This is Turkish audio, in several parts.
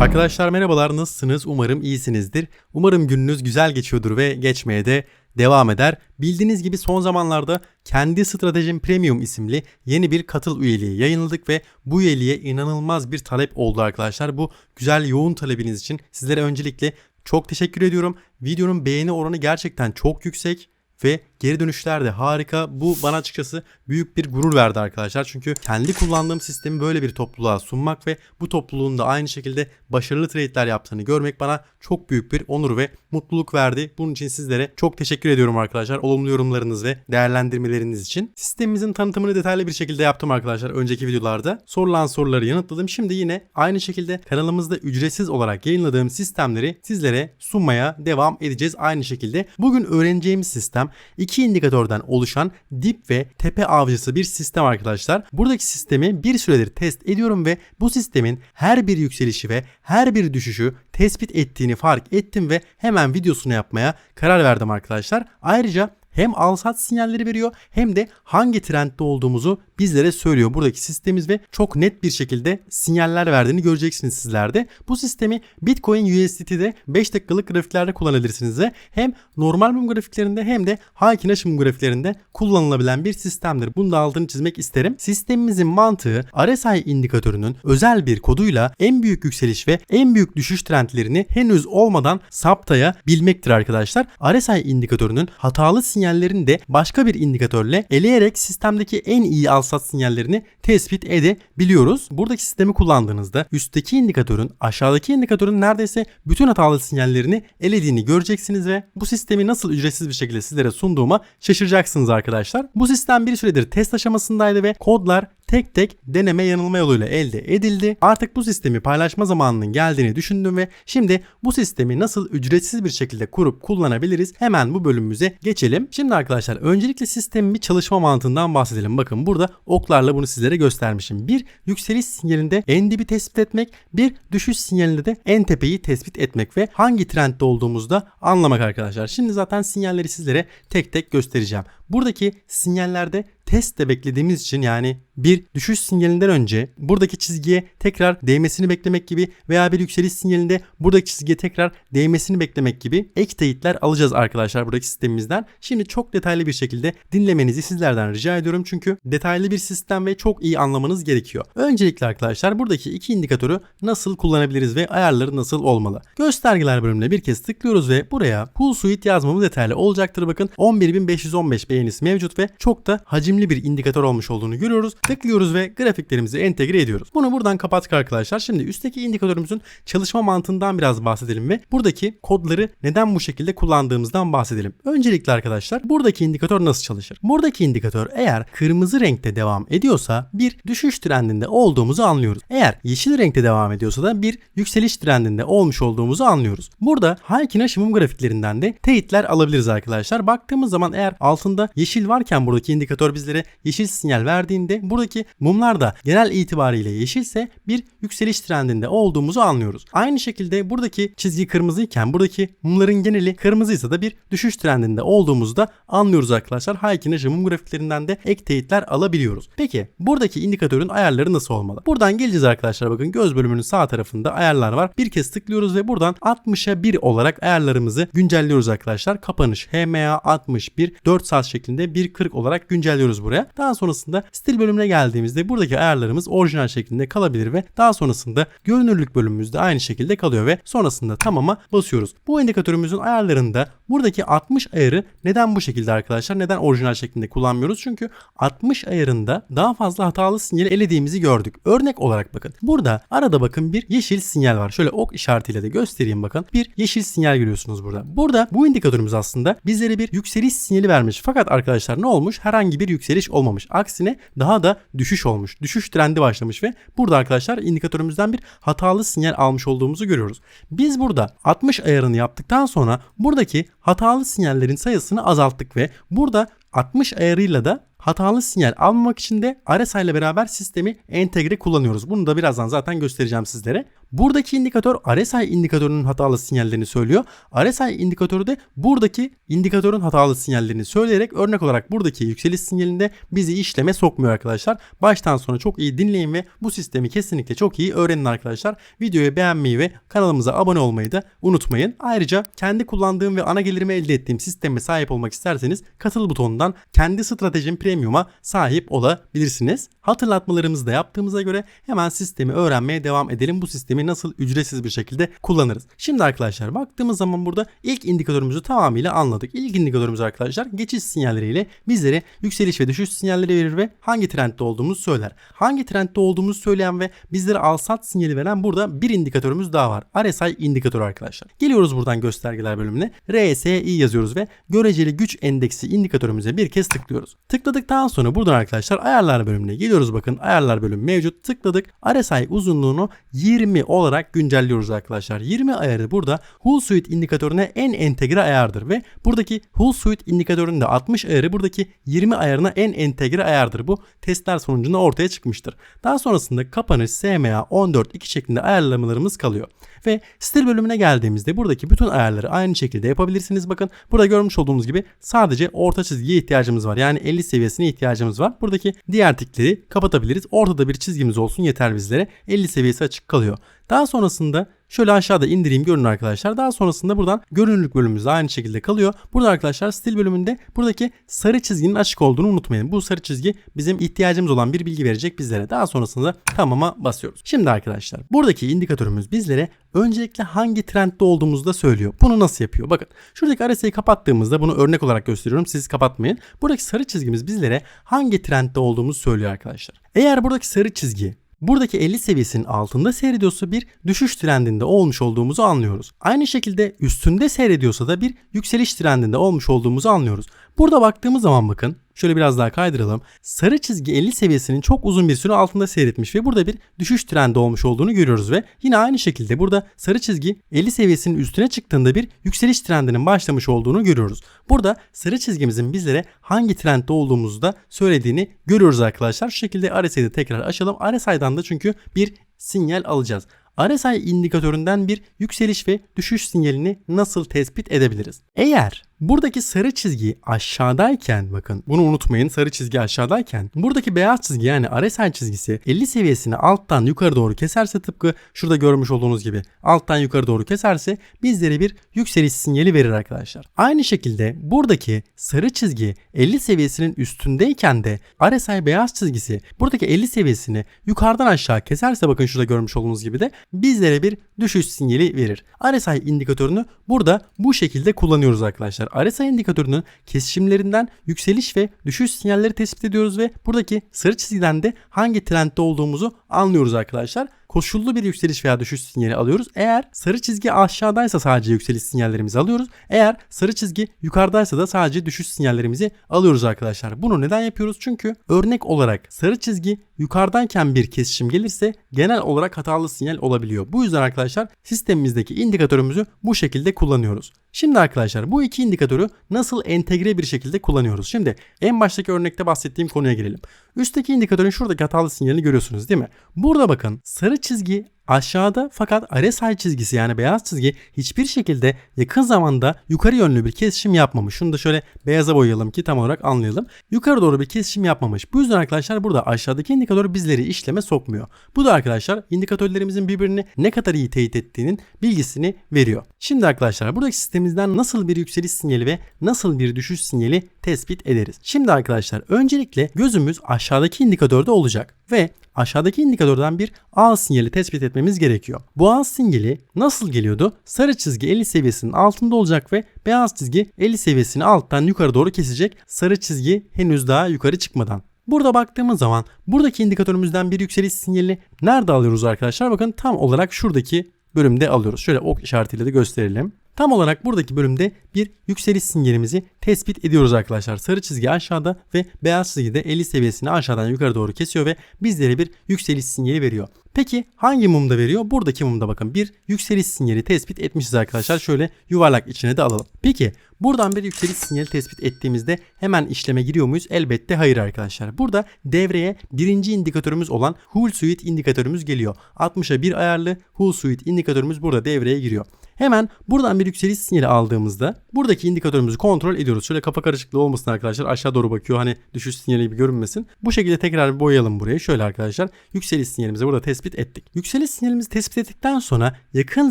Arkadaşlar merhabalar nasılsınız? Umarım iyisinizdir. Umarım gününüz güzel geçiyordur ve geçmeye de devam eder. Bildiğiniz gibi son zamanlarda kendi stratejim premium isimli yeni bir katıl üyeliği yayınladık ve bu üyeliğe inanılmaz bir talep oldu arkadaşlar. Bu güzel yoğun talebiniz için sizlere öncelikle çok teşekkür ediyorum. Videonun beğeni oranı gerçekten çok yüksek ve geri dönüşler de harika. Bu bana açıkçası büyük bir gurur verdi arkadaşlar. Çünkü kendi kullandığım sistemi böyle bir topluluğa sunmak ve bu topluluğun da aynı şekilde başarılı trade'ler yaptığını görmek bana çok büyük bir onur ve mutluluk verdi. Bunun için sizlere çok teşekkür ediyorum arkadaşlar. Olumlu yorumlarınız ve değerlendirmeleriniz için. Sistemimizin tanıtımını detaylı bir şekilde yaptım arkadaşlar önceki videolarda. Sorulan soruları yanıtladım. Şimdi yine aynı şekilde kanalımızda ücretsiz olarak yayınladığım sistemleri sizlere sunmaya devam edeceğiz aynı şekilde. Bugün öğreneceğimiz sistem iki indikatörden oluşan dip ve tepe avcısı bir sistem arkadaşlar. Buradaki sistemi bir süredir test ediyorum ve bu sistemin her bir yükselişi ve her bir düşüşü tespit ettiğini fark ettim ve hemen videosunu yapmaya karar verdim arkadaşlar. Ayrıca hem al sat sinyalleri veriyor hem de hangi trendde olduğumuzu bizlere söylüyor. Buradaki sistemimiz ve çok net bir şekilde sinyaller verdiğini göreceksiniz sizlerde. Bu sistemi Bitcoin USDT'de 5 dakikalık grafiklerde kullanabilirsiniz ve hem normal mum grafiklerinde hem de Haikin Aşım grafiklerinde kullanılabilen bir sistemdir. Bunu da altını çizmek isterim. Sistemimizin mantığı RSI indikatörünün özel bir koduyla en büyük yükseliş ve en büyük düşüş trendlerini henüz olmadan saptaya bilmektir arkadaşlar. RSI indikatörünün hatalı sinyallerini de başka bir indikatörle eleyerek sistemdeki en iyi al sat sinyallerini tespit edebiliyoruz. Buradaki sistemi kullandığınızda üstteki indikatörün aşağıdaki indikatörün neredeyse bütün hatalı sinyallerini elediğini göreceksiniz ve bu sistemi nasıl ücretsiz bir şekilde sizlere sunduğuma şaşıracaksınız arkadaşlar. Bu sistem bir süredir test aşamasındaydı ve kodlar tek tek deneme yanılma yoluyla elde edildi. Artık bu sistemi paylaşma zamanının geldiğini düşündüm ve şimdi bu sistemi nasıl ücretsiz bir şekilde kurup kullanabiliriz hemen bu bölümümüze geçelim. Şimdi arkadaşlar öncelikle sistemin bir çalışma mantığından bahsedelim. Bakın burada oklarla bunu sizlere göstermişim. Bir yükseliş sinyalinde en dibi tespit etmek, bir düşüş sinyalinde de en tepeyi tespit etmek ve hangi trendde olduğumuzu da anlamak arkadaşlar. Şimdi zaten sinyalleri sizlere tek tek göstereceğim. Buradaki sinyallerde test de beklediğimiz için yani bir düşüş sinyalinden önce buradaki çizgiye tekrar değmesini beklemek gibi veya bir yükseliş sinyalinde buradaki çizgiye tekrar değmesini beklemek gibi ek teyitler alacağız arkadaşlar buradaki sistemimizden. Şimdi çok detaylı bir şekilde dinlemenizi sizlerden rica ediyorum çünkü detaylı bir sistem ve çok iyi anlamanız gerekiyor. Öncelikle arkadaşlar buradaki iki indikatörü nasıl kullanabiliriz ve ayarları nasıl olmalı? Göstergeler bölümüne bir kez tıklıyoruz ve buraya Pool Suite yazmamız detaylı olacaktır. Bakın 11515 beğenisi mevcut ve çok da hacimli bir indikatör olmuş olduğunu görüyoruz. Tıklıyoruz ve grafiklerimizi entegre ediyoruz. Bunu buradan kapattık arkadaşlar. Şimdi üstteki indikatörümüzün çalışma mantığından biraz bahsedelim ve buradaki kodları neden bu şekilde kullandığımızdan bahsedelim. Öncelikle arkadaşlar buradaki indikatör nasıl çalışır? Buradaki indikatör eğer kırmızı renkte devam ediyorsa bir düşüş trendinde olduğumuzu anlıyoruz. Eğer yeşil renkte devam ediyorsa da bir yükseliş trendinde olmuş olduğumuzu anlıyoruz. Burada Haykin aşımım grafiklerinden de teyitler alabiliriz arkadaşlar. Baktığımız zaman eğer altında yeşil varken buradaki indikatör bizlere yeşil sinyal verdiğinde buradaki mumlar da genel itibariyle yeşilse bir yükseliş trendinde olduğumuzu anlıyoruz. Aynı şekilde buradaki çizgi kırmızıyken buradaki mumların geneli kırmızıysa da bir düşüş trendinde olduğumuzu da anlıyoruz arkadaşlar. Haykin mum grafiklerinden de ek teyitler alabiliyoruz. Peki buradaki indikatörün ayarları nasıl olmalı? Buradan geleceğiz arkadaşlar bakın göz bölümünün sağ tarafında ayarlar var. Bir kez tıklıyoruz ve buradan 60'a 1 olarak ayarlarımızı güncelliyoruz arkadaşlar. Kapanış HMA 61 4 saat şeklinde 1.40 olarak güncelliyoruz buraya. Daha sonrasında stil bölümüne geldiğimizde buradaki ayarlarımız orijinal şeklinde kalabilir ve daha sonrasında görünürlük bölümümüzde aynı şekilde kalıyor ve sonrasında tamama basıyoruz. Bu indikatörümüzün ayarlarında buradaki 60 ayarı neden bu şekilde arkadaşlar? Neden orijinal şeklinde kullanmıyoruz? Çünkü 60 ayarında daha fazla hatalı sinyali elediğimizi gördük. Örnek olarak bakın. Burada arada bakın bir yeşil sinyal var. Şöyle ok işaretiyle de göstereyim bakın. Bir yeşil sinyal görüyorsunuz burada. Burada bu indikatörümüz aslında bizlere bir yükseliş sinyali vermiş. Fakat arkadaşlar ne olmuş? Herhangi bir yükseliş olmamış. Aksine daha da düşüş olmuş. Düşüş trendi başlamış ve burada arkadaşlar indikatörümüzden bir hatalı sinyal almış olduğumuzu görüyoruz. Biz burada 60 ayarını yaptıktan sonra buradaki hatalı sinyallerin sayısını azalttık ve burada 60 ayarıyla da hatalı sinyal almamak için de RSI ile beraber sistemi entegre kullanıyoruz. Bunu da birazdan zaten göstereceğim sizlere. Buradaki indikatör RSI indikatörünün hatalı sinyallerini söylüyor. RSI indikatörü de buradaki indikatörün hatalı sinyallerini söyleyerek örnek olarak buradaki yükseliş sinyalinde bizi işleme sokmuyor arkadaşlar. Baştan sona çok iyi dinleyin ve bu sistemi kesinlikle çok iyi öğrenin arkadaşlar. Videoyu beğenmeyi ve kanalımıza abone olmayı da unutmayın. Ayrıca kendi kullandığım ve ana gelirimi elde ettiğim sisteme sahip olmak isterseniz katıl butonundan kendi stratejim premium'a sahip olabilirsiniz. Hatırlatmalarımızı da yaptığımıza göre hemen sistemi öğrenmeye devam edelim. Bu sistemi nasıl ücretsiz bir şekilde kullanırız. Şimdi arkadaşlar baktığımız zaman burada ilk indikatörümüzü tamamıyla anladık. İlk indikatörümüz arkadaşlar geçiş sinyalleriyle bizlere yükseliş ve düşüş sinyalleri verir ve hangi trendde olduğumuzu söyler. Hangi trendde olduğumuzu söyleyen ve bizlere al sat sinyali veren burada bir indikatörümüz daha var. RSI indikatörü arkadaşlar. Geliyoruz buradan göstergeler bölümüne. RSI yazıyoruz ve göreceli güç endeksi indikatörümüze bir kez tıklıyoruz. Tıkladıktan sonra buradan arkadaşlar ayarlar bölümüne geliyoruz bakın ayarlar bölümü mevcut. Tıkladık. RSI uzunluğunu 20 olarak güncelliyoruz arkadaşlar. 20 ayarı burada Hull Suite indikatörüne en entegre ayardır ve buradaki Hull Suite indikatöründe 60 ayarı buradaki 20 ayarına en entegre ayardır. Bu testler sonucunda ortaya çıkmıştır. Daha sonrasında kapanış SMA 14 2 şeklinde ayarlamalarımız kalıyor. Ve stil bölümüne geldiğimizde buradaki bütün ayarları aynı şekilde yapabilirsiniz. Bakın burada görmüş olduğunuz gibi sadece orta çizgiye ihtiyacımız var. Yani 50 seviyesine ihtiyacımız var. Buradaki diğer tikleri kapatabiliriz. Ortada bir çizgimiz olsun yeter bizlere. 50 seviyesi açık kalıyor. Daha sonrasında şöyle aşağıda indireyim görün arkadaşlar. Daha sonrasında buradan görünürlük bölümümüz aynı şekilde kalıyor. Burada arkadaşlar stil bölümünde buradaki sarı çizginin açık olduğunu unutmayın. Bu sarı çizgi bizim ihtiyacımız olan bir bilgi verecek bizlere. Daha sonrasında tamama basıyoruz. Şimdi arkadaşlar buradaki indikatörümüz bizlere öncelikle hangi trendde olduğumuzu da söylüyor. Bunu nasıl yapıyor? Bakın şuradaki RSI'yi kapattığımızda bunu örnek olarak gösteriyorum. Siz kapatmayın. Buradaki sarı çizgimiz bizlere hangi trendde olduğumuzu söylüyor arkadaşlar. Eğer buradaki sarı çizgi buradaki 50 seviyesinin altında seyrediyorsa bir düşüş trendinde olmuş olduğumuzu anlıyoruz. Aynı şekilde üstünde seyrediyorsa da bir yükseliş trendinde olmuş olduğumuzu anlıyoruz. Burada baktığımız zaman bakın şöyle biraz daha kaydıralım. Sarı çizgi 50 seviyesinin çok uzun bir süre altında seyretmiş ve burada bir düşüş trendi olmuş olduğunu görüyoruz ve yine aynı şekilde burada sarı çizgi 50 seviyesinin üstüne çıktığında bir yükseliş trendinin başlamış olduğunu görüyoruz. Burada sarı çizgimizin bizlere hangi trendde olduğumuzu da söylediğini görüyoruz arkadaşlar. Şu şekilde RSI'de tekrar açalım. RSI'dan da çünkü bir sinyal alacağız. RSI indikatöründen bir yükseliş ve düşüş sinyalini nasıl tespit edebiliriz? Eğer buradaki sarı çizgi aşağıdayken bakın bunu unutmayın sarı çizgi aşağıdayken buradaki beyaz çizgi yani RSI çizgisi 50 seviyesini alttan yukarı doğru keserse tıpkı şurada görmüş olduğunuz gibi alttan yukarı doğru keserse bizlere bir yükseliş sinyali verir arkadaşlar. Aynı şekilde buradaki sarı çizgi 50 seviyesinin üstündeyken de RSI beyaz çizgisi buradaki 50 seviyesini yukarıdan aşağı keserse bakın şurada görmüş olduğunuz gibi de bizlere bir düşüş sinyali verir. RSI indikatörünü burada bu şekilde kullanıyoruz arkadaşlar. RSI indikatörünün kesişimlerinden yükseliş ve düşüş sinyalleri tespit ediyoruz ve buradaki sarı çizgiden de hangi trendde olduğumuzu anlıyoruz arkadaşlar koşullu bir yükseliş veya düşüş sinyali alıyoruz. Eğer sarı çizgi aşağıdaysa sadece yükseliş sinyallerimizi alıyoruz. Eğer sarı çizgi yukarıdaysa da sadece düşüş sinyallerimizi alıyoruz arkadaşlar. Bunu neden yapıyoruz? Çünkü örnek olarak sarı çizgi yukarıdayken bir kesişim gelirse genel olarak hatalı sinyal olabiliyor. Bu yüzden arkadaşlar sistemimizdeki indikatörümüzü bu şekilde kullanıyoruz. Şimdi arkadaşlar bu iki indikatörü nasıl entegre bir şekilde kullanıyoruz? Şimdi en baştaki örnekte bahsettiğim konuya gelelim. Üstteki indikatörün şuradaki hatalı sinyalini görüyorsunuz değil mi? Burada bakın sarı çizgi aşağıda fakat RSI çizgisi yani beyaz çizgi hiçbir şekilde yakın zamanda yukarı yönlü bir kesişim yapmamış. Şunu da şöyle beyaza boyayalım ki tam olarak anlayalım. Yukarı doğru bir kesişim yapmamış. Bu yüzden arkadaşlar burada aşağıdaki indikatör bizleri işleme sokmuyor. Bu da arkadaşlar indikatörlerimizin birbirini ne kadar iyi teyit ettiğinin bilgisini veriyor. Şimdi arkadaşlar buradaki sistemimizden nasıl bir yükseliş sinyali ve nasıl bir düşüş sinyali tespit ederiz. Şimdi arkadaşlar öncelikle gözümüz aşağıdaki indikatörde olacak ve aşağıdaki indikatörden bir A sinyali tespit etmemiz gerekiyor. Bu A sinyali nasıl geliyordu? Sarı çizgi 50 seviyesinin altında olacak ve beyaz çizgi 50 seviyesini alttan yukarı doğru kesecek. Sarı çizgi henüz daha yukarı çıkmadan. Burada baktığımız zaman buradaki indikatörümüzden bir yükseliş sinyalini nerede alıyoruz arkadaşlar? Bakın tam olarak şuradaki bölümde alıyoruz. Şöyle ok işaretiyle de gösterelim. Tam olarak buradaki bölümde bir yükseliş sinyalimizi tespit ediyoruz arkadaşlar. Sarı çizgi aşağıda ve beyaz çizgi de 50 seviyesini aşağıdan yukarı doğru kesiyor ve bizlere bir yükseliş sinyali veriyor. Peki hangi mumda veriyor? Buradaki mumda bakın bir yükseliş sinyali tespit etmişiz arkadaşlar. Şöyle yuvarlak içine de alalım. Peki buradan bir yükseliş sinyali tespit ettiğimizde hemen işleme giriyor muyuz? Elbette hayır arkadaşlar. Burada devreye birinci indikatörümüz olan Hull Suite indikatörümüz geliyor. 60'a 1 ayarlı Hull Suite indikatörümüz burada devreye giriyor. Hemen buradan bir yükseliş sinyali aldığımızda buradaki indikatörümüzü kontrol ediyoruz. Şöyle kafa karışıklığı olmasın arkadaşlar. Aşağı doğru bakıyor hani düşüş sinyali gibi görünmesin. Bu şekilde tekrar boyayalım burayı. Şöyle arkadaşlar yükseliş sinyalimizi burada tespit ettik. Yükseliş sinyalimizi tespit ettikten sonra yakın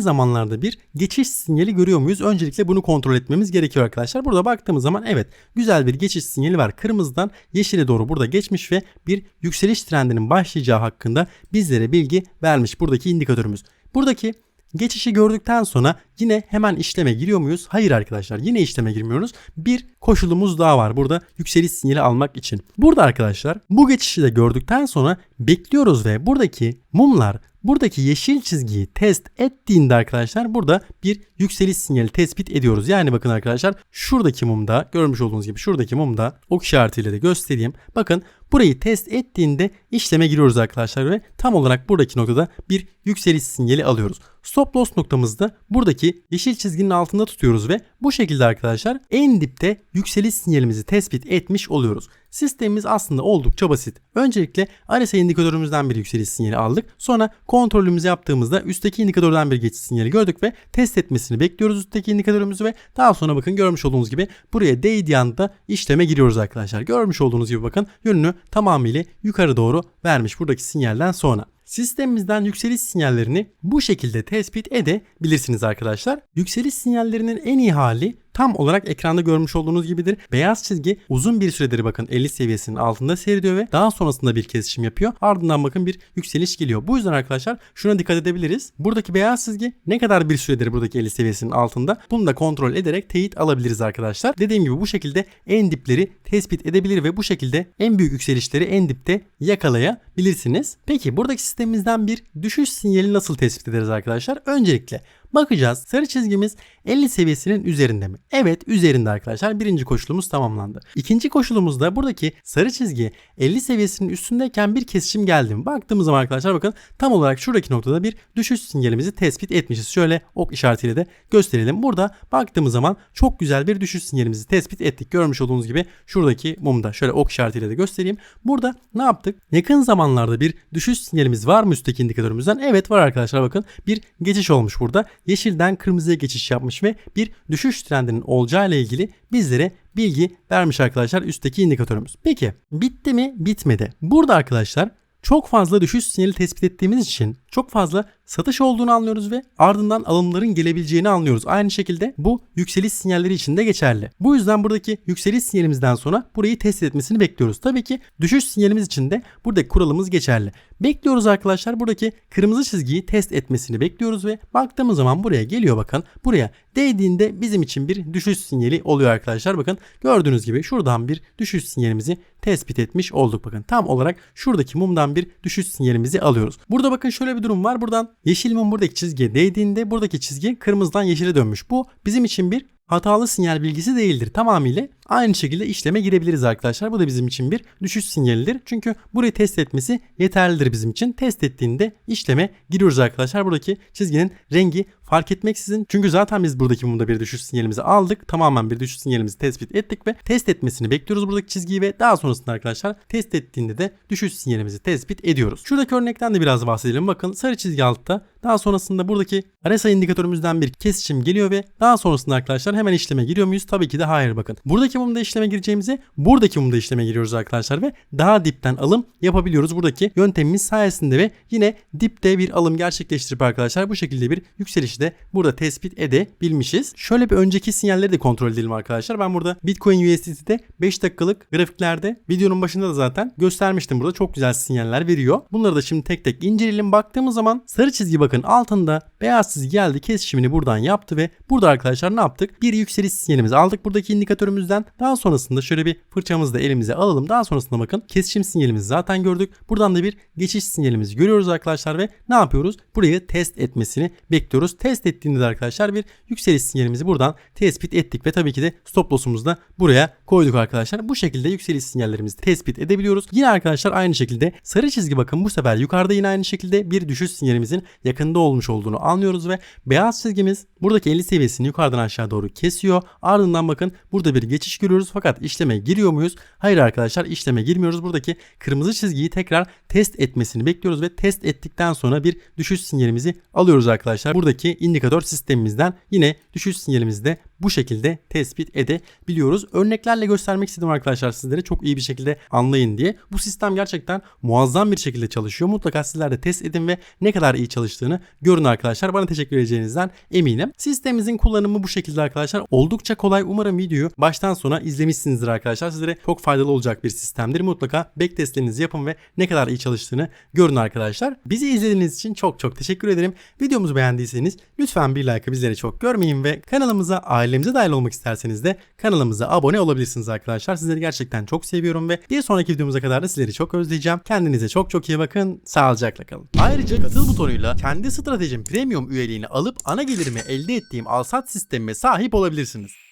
zamanlarda bir geçiş sinyali görüyor muyuz? Öncelikle bunu kontrol etmemiz gerekiyor arkadaşlar. Burada baktığımız zaman evet güzel bir geçiş sinyali var. Kırmızıdan yeşile doğru burada geçmiş ve bir yükseliş trendinin başlayacağı hakkında bizlere bilgi vermiş buradaki indikatörümüz. Buradaki Geçişi gördükten sonra yine hemen işleme giriyor muyuz? Hayır arkadaşlar yine işleme girmiyoruz. Bir koşulumuz daha var burada yükseliş sinyali almak için. Burada arkadaşlar bu geçişi de gördükten sonra bekliyoruz ve buradaki mumlar buradaki yeşil çizgiyi test ettiğinde arkadaşlar burada bir yükseliş sinyali tespit ediyoruz. Yani bakın arkadaşlar şuradaki mumda görmüş olduğunuz gibi şuradaki mumda ok işaretiyle de göstereyim. Bakın burayı test ettiğinde işleme giriyoruz arkadaşlar ve tam olarak buradaki noktada bir yükseliş sinyali alıyoruz. Stop loss noktamızda buradaki yeşil çizginin altında tutuyoruz ve bu şekilde arkadaşlar en dipte yükseliş sinyalimizi tespit etmiş oluyoruz. Sistemimiz aslında oldukça basit. Öncelikle RSI indikatörümüzden bir yükseliş sinyali aldık. Sonra kontrolümüzü yaptığımızda üstteki indikatörden bir geçiş sinyali gördük ve test etmesini bekliyoruz üstteki indikatörümüzü ve daha sonra bakın görmüş olduğunuz gibi buraya değdiği anda işleme giriyoruz arkadaşlar. Görmüş olduğunuz gibi bakın yönünü tamamıyla yukarı doğru vermiş buradaki sinyalden sonra. Sistemimizden yükseliş sinyallerini bu şekilde tespit edebilirsiniz arkadaşlar. Yükseliş sinyallerinin en iyi hali tam olarak ekranda görmüş olduğunuz gibidir. Beyaz çizgi uzun bir süredir bakın 50 seviyesinin altında seyrediyor ve daha sonrasında bir kesişim yapıyor. Ardından bakın bir yükseliş geliyor. Bu yüzden arkadaşlar şuna dikkat edebiliriz. Buradaki beyaz çizgi ne kadar bir süredir buradaki 50 seviyesinin altında bunu da kontrol ederek teyit alabiliriz arkadaşlar. Dediğim gibi bu şekilde en dipleri tespit edebilir ve bu şekilde en büyük yükselişleri en dipte yakalayabilirsiniz. Peki buradaki sistemimizden bir düşüş sinyali nasıl tespit ederiz arkadaşlar? Öncelikle Bakacağız sarı çizgimiz 50 seviyesinin üzerinde mi? Evet üzerinde arkadaşlar. Birinci koşulumuz tamamlandı. İkinci koşulumuzda buradaki sarı çizgi 50 seviyesinin üstündeyken bir kesişim geldi mi? Baktığımız zaman arkadaşlar bakın tam olarak şuradaki noktada bir düşüş sinyalimizi tespit etmişiz. Şöyle ok işaretiyle de gösterelim. Burada baktığımız zaman çok güzel bir düşüş sinyalimizi tespit ettik. Görmüş olduğunuz gibi şuradaki mumda şöyle ok işaretiyle de göstereyim. Burada ne yaptık? Yakın zamanlarda bir düşüş sinyalimiz var mı üstteki indikatörümüzden? Evet var arkadaşlar bakın bir geçiş olmuş burada yeşilden kırmızıya geçiş yapmış ve bir düşüş trendinin olacağı ile ilgili bizlere bilgi vermiş arkadaşlar üstteki indikatörümüz. Peki bitti mi? Bitmedi. Burada arkadaşlar çok fazla düşüş sinyali tespit ettiğimiz için çok fazla satış olduğunu anlıyoruz ve ardından alımların gelebileceğini anlıyoruz. Aynı şekilde bu yükseliş sinyalleri için de geçerli. Bu yüzden buradaki yükseliş sinyalimizden sonra burayı test etmesini bekliyoruz. Tabii ki düşüş sinyalimiz için de buradaki kuralımız geçerli. Bekliyoruz arkadaşlar buradaki kırmızı çizgiyi test etmesini bekliyoruz ve baktığımız zaman buraya geliyor bakın. Buraya değdiğinde bizim için bir düşüş sinyali oluyor arkadaşlar. Bakın gördüğünüz gibi şuradan bir düşüş sinyalimizi tespit etmiş olduk. Bakın tam olarak şuradaki mumdan bir düşüş sinyalimizi alıyoruz. Burada bakın şöyle bir durum var. Buradan yeşil mum buradaki çizgiye değdiğinde buradaki çizgi kırmızıdan yeşile dönmüş. Bu bizim için bir hatalı sinyal bilgisi değildir. Tamamıyla aynı şekilde işleme girebiliriz arkadaşlar. Bu da bizim için bir düşüş sinyalidir. Çünkü burayı test etmesi yeterlidir bizim için. Test ettiğinde işleme giriyoruz arkadaşlar. Buradaki çizginin rengi fark etmeksizin. Çünkü zaten biz buradaki mumda bir düşüş sinyalimizi aldık. Tamamen bir düşüş sinyalimizi tespit ettik ve test etmesini bekliyoruz buradaki çizgiyi ve daha sonrasında arkadaşlar test ettiğinde de düşüş sinyalimizi tespit ediyoruz. Şuradaki örnekten de biraz bahsedelim. Bakın sarı çizgi altta daha sonrasında buradaki RSI indikatörümüzden bir kesişim geliyor ve daha sonrasında arkadaşlar hemen işleme giriyor muyuz? Tabii ki de hayır bakın. Buradaki mumda işleme gireceğimize buradaki mumda işleme giriyoruz arkadaşlar ve daha dipten alım yapabiliyoruz buradaki yöntemimiz sayesinde ve yine dipte bir alım gerçekleştirip arkadaşlar bu şekilde bir yükselişi de burada tespit edebilmişiz. Şöyle bir önceki sinyalleri de kontrol edelim arkadaşlar. Ben burada Bitcoin USDT'de 5 dakikalık grafiklerde videonun başında da zaten göstermiştim burada çok güzel sinyaller veriyor. Bunları da şimdi tek tek inceleyelim. Baktığımız zaman sarı çizgi bakın altında beyaz çizgi geldi kesişimini buradan yaptı ve burada arkadaşlar ne yaptık? Bir yükseliş sinyalimizi aldık buradaki indikatörümüzden. Daha sonrasında şöyle bir fırçamızı da elimize alalım. Daha sonrasında bakın kesişim sinyalimizi zaten gördük. Buradan da bir geçiş sinyalimizi görüyoruz arkadaşlar ve ne yapıyoruz? Burayı test etmesini bekliyoruz. Test ettiğinde de arkadaşlar bir yükseliş sinyalimizi buradan tespit ettik ve tabii ki de stop loss'umuzu da buraya koyduk arkadaşlar. Bu şekilde yükseliş sinyallerimizi tespit edebiliyoruz. Yine arkadaşlar aynı şekilde sarı çizgi bakın bu sefer yukarıda yine aynı şekilde bir düşüş sinyalimizin yakında olmuş olduğunu anlıyoruz ve beyaz çizgimiz buradaki 50 seviyesini yukarıdan aşağı doğru kesiyor. Ardından bakın burada bir geçiş görüyoruz fakat işleme giriyor muyuz? Hayır arkadaşlar işleme girmiyoruz. Buradaki kırmızı çizgiyi tekrar test etmesini bekliyoruz ve test ettikten sonra bir düşüş sinyalimizi alıyoruz arkadaşlar. Buradaki indikatör sistemimizden yine düşüş sinyalimizi de bu şekilde tespit edebiliyoruz. Örneklerle göstermek istedim arkadaşlar sizlere çok iyi bir şekilde anlayın diye. Bu sistem gerçekten muazzam bir şekilde çalışıyor. Mutlaka sizler de test edin ve ne kadar iyi çalıştığını görün arkadaşlar. Bana teşekkür edeceğinizden eminim. Sistemimizin kullanımı bu şekilde arkadaşlar. Oldukça kolay. Umarım videoyu baştan sona izlemişsinizdir arkadaşlar. Sizlere çok faydalı olacak bir sistemdir. Mutlaka backtestlerinizi yapın ve ne kadar iyi çalıştığını görün arkadaşlar. Bizi izlediğiniz için çok çok teşekkür ederim. Videomuzu beğendiyseniz lütfen bir like bizleri çok görmeyin ve kanalımıza ailemize dahil olmak isterseniz de kanalımıza abone olabilirsiniz arkadaşlar. Sizleri gerçekten çok seviyorum ve bir sonraki videomuza kadar da sizleri çok özleyeceğim. Kendinize çok çok iyi bakın. Sağlıcakla kalın. Ayrıca katıl butonuyla kendi stratejim premium üyeliğini alıp ana gelirimi elde ettiğim alsat sistemime sahip olabilirsiniz.